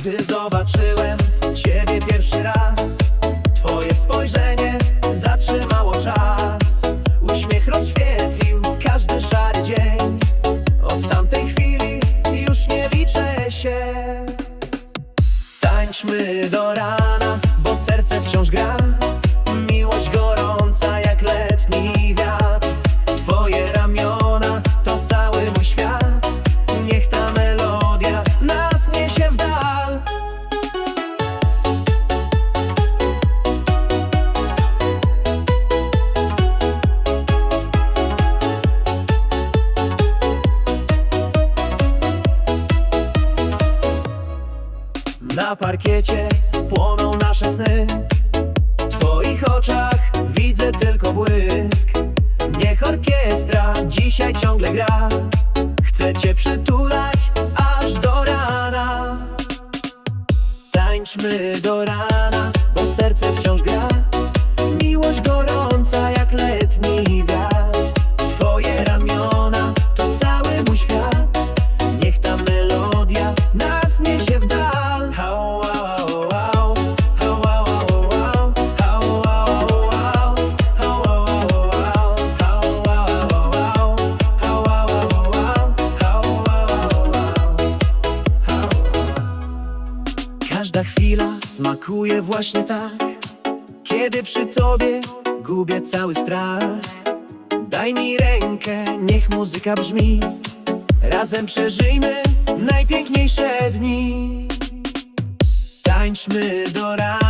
Gdy zobaczyłem Ciebie pierwszy raz Twoje spojrzenie zatrzymało czas. Uśmiech rozświetlił każdy szary dzień. Od tamtej chwili już nie liczę się. Tańczmy do rana, bo serce wciąż gra Na parkiecie płoną nasze sny. W twoich oczach widzę tylko błysk. Niech orkiestra dzisiaj ciągle gra. Chcę cię przytulać aż do rana. Tańczmy do rana, bo serce wciąż gra. Miłość gorąca jak letni wiatr. Twoje ramiona to cały mój świat. Niech ta melodia nas niesie w dal Każda chwila smakuje właśnie tak. Kiedy przy tobie gubię cały strach Daj mi rękę, niech muzyka brzmi. Razem przeżyjmy najpiękniejsze dni. Tańczmy do rana